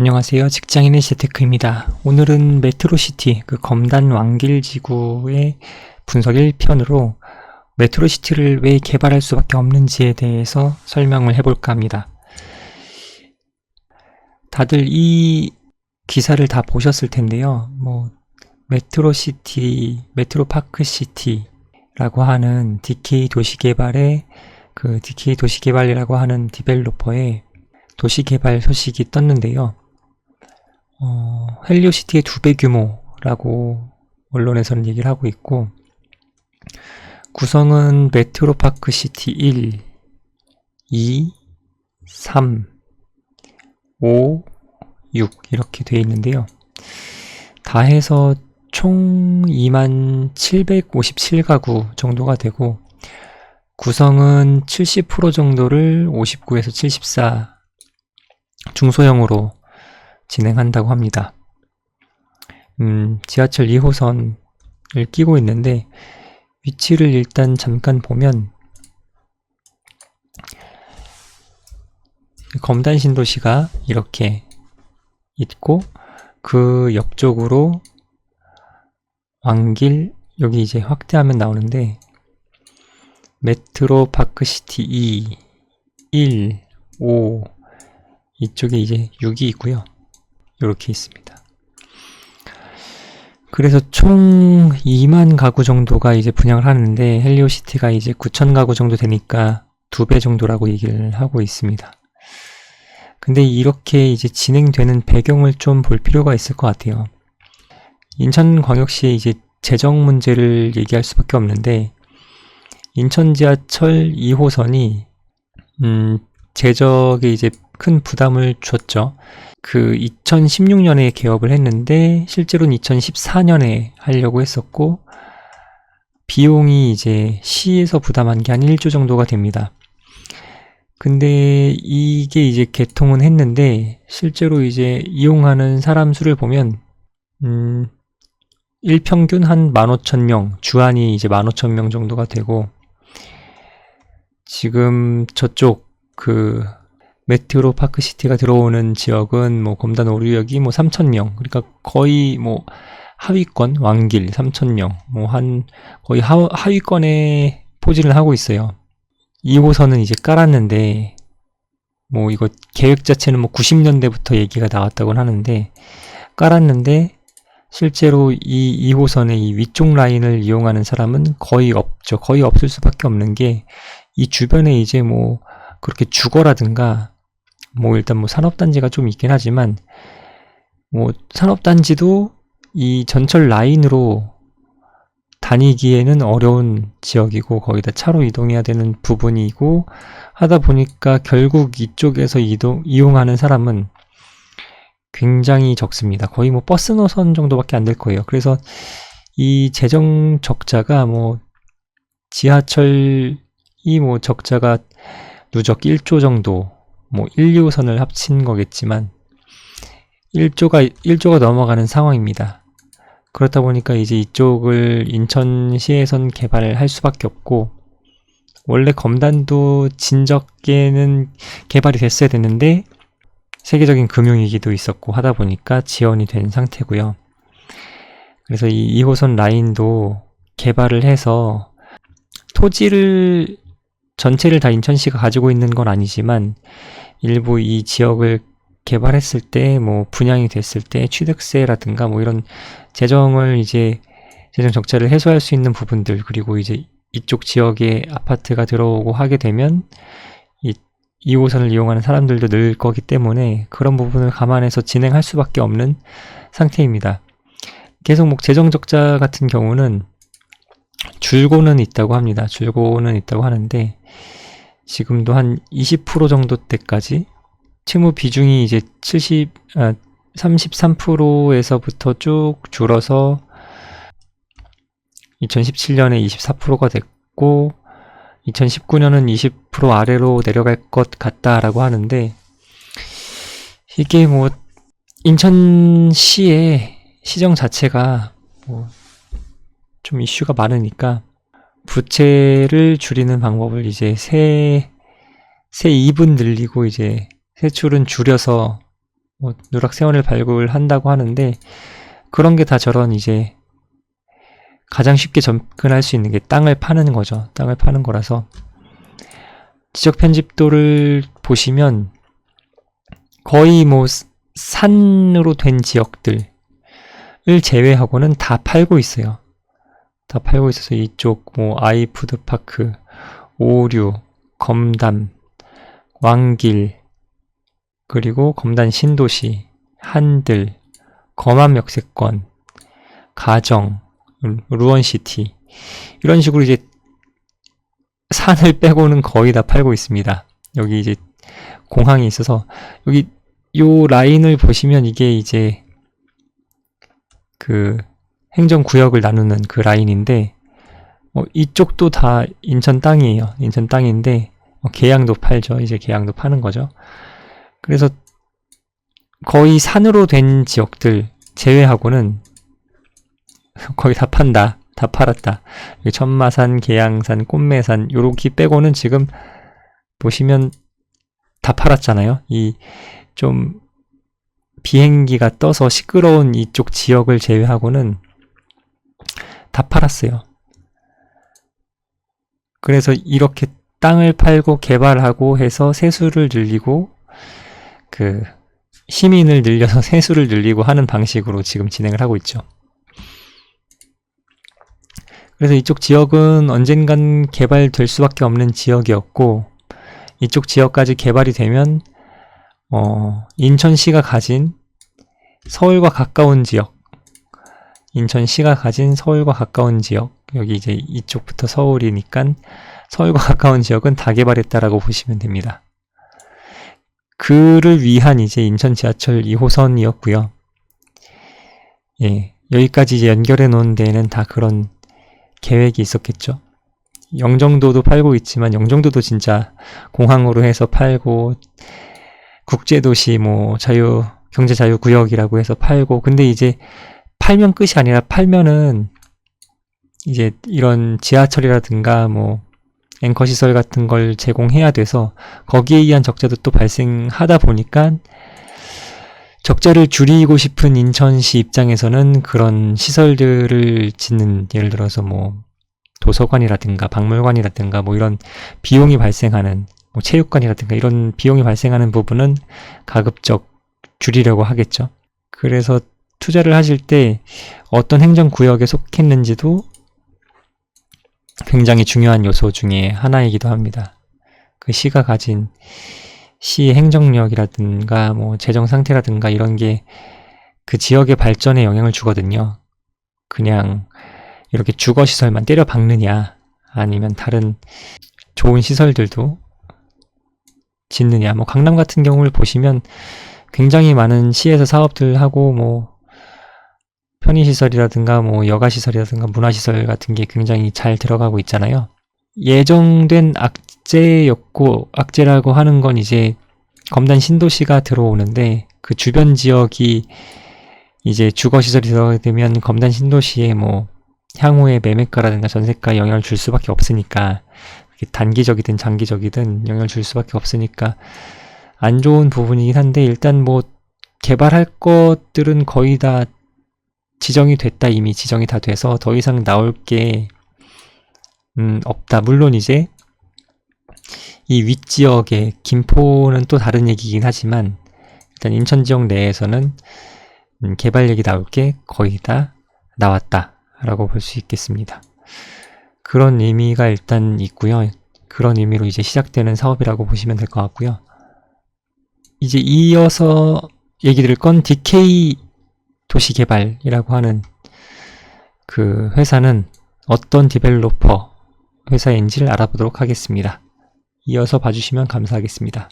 안녕하세요. 직장인의 재테크입니다. 오늘은 메트로시티, 그 검단 왕길 지구의 분석 1편으로 메트로시티를 왜 개발할 수밖에 없는지에 대해서 설명을 해볼까 합니다. 다들 이 기사를 다 보셨을 텐데요. 뭐, 메트로시티, 메트로파크시티라고 하는 DK 도시개발의 그 DK 도시개발이라고 하는 디벨로퍼의 도시개발 소식이 떴는데요. 어, 헬리오시티의 두 배 규모라고 언론에서는 얘기를 하고 있고, 구성은 메트로파크 시티 1, 2, 3, 5, 6 이렇게 되어 있는데요. 다 해서 총 2만 757가구 정도가 되고, 구성은 70% 정도를 59에서 74 중소형으로 진행한다고 합니다. 음, 지하철 2호선을 끼고 있는데 위치를 일단 잠깐 보면 검단 신도시가 이렇게 있고 그 옆쪽으로 왕길 여기 이제 확대하면 나오는데 메트로 파크시티 2 1 5 이쪽에 이제 6이 있고요. 이렇게 있습니다. 그래서 총 2만 가구 정도가 이제 분양을 하는데 헬리오시티가 이제 9천 가구 정도 되니까 두 배 정도라고 얘기를 하고 있습니다. 근데 이렇게 이제 진행되는 배경을 좀 볼 필요가 있을 것 같아요. 인천광역시의 이제 재정 문제를 얘기할 수밖에 없는데 인천 지하철 2호선이 음, 재적에 이제 큰 부담을 줬죠. 그 2016년에 개업을 했는데 실제로는 2014년에 하려고 했었고 비용이 이제 시에서 부담한 게 한 1조 정도가 됩니다. 근데 이게 이제 개통은 했는데 실제로 이제 이용하는 사람 수를 보면 음 일평균 한 15,000명, 주안이 이제 15,000명 정도가 되고 지금 저쪽 그 메트로 파크시티가 들어오는 지역은 뭐 검단 오류역이 뭐 3,000명. 그러니까 거의 뭐 하위권 왕길 3,000명. 뭐 한 거의 하, 하위권에 포진을 하고 있어요. 2호선은 이제 깔았는데 뭐 이거 계획 자체는 뭐 90년대부터 얘기가 나왔다고 하는데 깔았는데 실제로 이 2호선의 이 위쪽 라인을 이용하는 사람은 거의 없죠. 거의 없을 수밖에 없는 게 이 주변에 이제 뭐 그렇게 주거라든가 뭐 일단 뭐 산업단지가 좀 있긴 하지만 뭐 산업단지도 이 전철 라인으로 다니기에는 어려운 지역이고 거기다 차로 이동해야 되는 부분이고 하다 보니까 결국 이쪽에서 이동 이용하는 사람은 굉장히 적습니다. 거의 뭐 버스 노선 정도밖에 안 될 거예요. 그래서 이 재정 적자가 뭐 지하철이 뭐 적자가 누적 1조 정도 뭐 1, 2호선을 합친 거겠지만 1조가 1조가 넘어가는 상황입니다. 그렇다 보니까 이제 이쪽을 인천시에선 개발을 할 수밖에 없고 원래 검단도 진적계는 개발이 됐어야 됐는데 세계적인 금융위기도 있었고 하다 보니까 지연이 된 상태고요. 그래서 이 2호선 라인도 개발을 해서 토지를 전체를 다 인천시가 가지고 있는 건 아니지만 일부 이 지역을 개발했을 때 뭐 분양이 됐을 때 취득세라든가 뭐 이런 재정을 이제 재정 적자를 해소할 수 있는 부분들 그리고 이제 이쪽 지역에 아파트가 들어오고 하게 되면 이 2호선을 이용하는 사람들도 늘 거기 때문에 그런 부분을 감안해서 진행할 수밖에 없는 상태입니다. 계속 뭐 재정 적자 같은 경우는 줄고는 있다고 합니다. 줄고는 있다고 하는데 지금도 한 20% 정도 때까지? 채무 비중이 이제 70, 아, 33%에서부터 쭉 줄어서 2017년에 24%가 됐고 2019년은 20% 아래로 내려갈 것 같다라고 하는데 이게 뭐 인천시의 시정 자체가 뭐 좀 이슈가 많으니까 부채를 줄이는 방법을 이제 세, 세 2분 늘리고 이제 세출은 줄여서 뭐 누락 세원을 발굴한다고 하는데 그런 게 다 저런 이제 가장 쉽게 접근할 수 있는 게 땅을 파는 거죠. 땅을 파는 거라서 지적 편집도를 보시면 거의 뭐 스- 산으로 된 지역들을 제외하고는 다 팔고 있어요. 다 팔고 있어서 이쪽 뭐 아이푸드파크, 오류, 검담, 왕길, 그리고 검단 신도시, 한들, 검암 역세권, 가정, 루- 루원시티 이런 식으로 이제 산을 빼고는 거의 다 팔고 있습니다. 여기 이제 공항이 있어서 여기 요 라인을 보시면 이게 이제 그 행정구역을 나누는 그 라인인데 어, 이쪽도 다 인천 땅이에요. 인천 땅인데 어, 계양도 팔죠. 이제 계양도 파는 거죠. 그래서 거의 산으로 된 지역들 제외하고는 거의 다 판다. 다 팔았다. 천마산, 계양산, 꽃매산 요렇게 빼고는 지금 보시면 다 팔았잖아요. 이 좀 비행기가 떠서 시끄러운 이쪽 지역을 제외하고는 다 팔았어요. 그래서 이렇게 땅을 팔고 개발하고 해서 세수를 늘리고 그 시민을 늘려서 세수를 늘리고 하는 방식으로 지금 진행을 하고 있죠. 그래서 이쪽 지역은 언젠간 개발될 수밖에 없는 지역이었고 이쪽 지역까지 개발이 되면 어, 인천시가 가진 서울과 가까운 지역 인천시가 가진 서울과 가까운 지역 여기 이제 이쪽부터 서울이니까 서울과 가까운 지역은 다 개발했다라고 보시면 됩니다. 그를 위한 이제 인천 지하철 2호선이었고요. 예, 여기까지 이제 연결해 놓은 데에는 다 그런 계획이 있었겠죠. 영종도도 팔고 있지만 영종도도 진짜 공항으로 해서 팔고 국제도시 뭐 자유 경제 자유 구역이라고 해서 팔고 근데 이제 팔면 끝이 아니라 팔면은 이제 이런 지하철이라든가 뭐 앵커 시설 같은 걸 제공해야 돼서 거기에 의한 적자도 또 발생하다 보니까 적자를 줄이고 싶은 인천시 입장에서는 그런 시설들을 짓는 예를 들어서 뭐 도서관이라든가 박물관이라든가 뭐 이런 비용이 발생하는 뭐 체육관이라든가 이런 비용이 발생하는 부분은 가급적 줄이려고 하겠죠. 그래서 투자를 하실 때 어떤 행정구역에 속했는지도 굉장히 중요한 요소 중에 하나이기도 합니다. 그 시가 가진 시 행정력이라든가 뭐 재정 상태라든가 이런 게 그 지역의 발전에 영향을 주거든요. 그냥 이렇게 주거 시설만 때려 박느냐 아니면 다른 좋은 시설들도 짓느냐 뭐 강남 같은 경우를 보시면 굉장히 많은 시에서 사업들 하고 뭐 편의시설이라든가 뭐 여가시설이라든가 문화시설 같은 게 굉장히 잘 들어가고 있잖아요. 예정된 악재였고, 악재라고 하는 건 이제 검단 신도시가 들어오는데 그 주변 지역이 이제 주거시설이 들어가게 되면 검단 신도시에 뭐 향후에 매매가라든가 전세가 영향을 줄 수밖에 없으니까 단기적이든 장기적이든 영향을 줄 수밖에 없으니까 안 좋은 부분이긴 한데 일단 뭐 개발할 것들은 거의 다 지정이 됐다 이미 지정이 다 돼서 더 이상 나올 게 음, 없다. 물론 이제 이 윗지역의 김포는 또 다른 얘기긴 하지만 일단 인천 지역 내에서는 음, 개발 얘기 나올 게 거의 다 나왔다라고 볼 수 있겠습니다. 그런 의미가 일단 있고요. 그런 의미로 이제 시작되는 사업이라고 보시면 될 것 같고요. 이제 이어서 얘기 드릴 건 DK 도시개발이라고 하는 그 회사는 어떤 디벨로퍼 회사인지를 알아보도록 하겠습니다. 이어서 봐주시면 감사하겠습니다.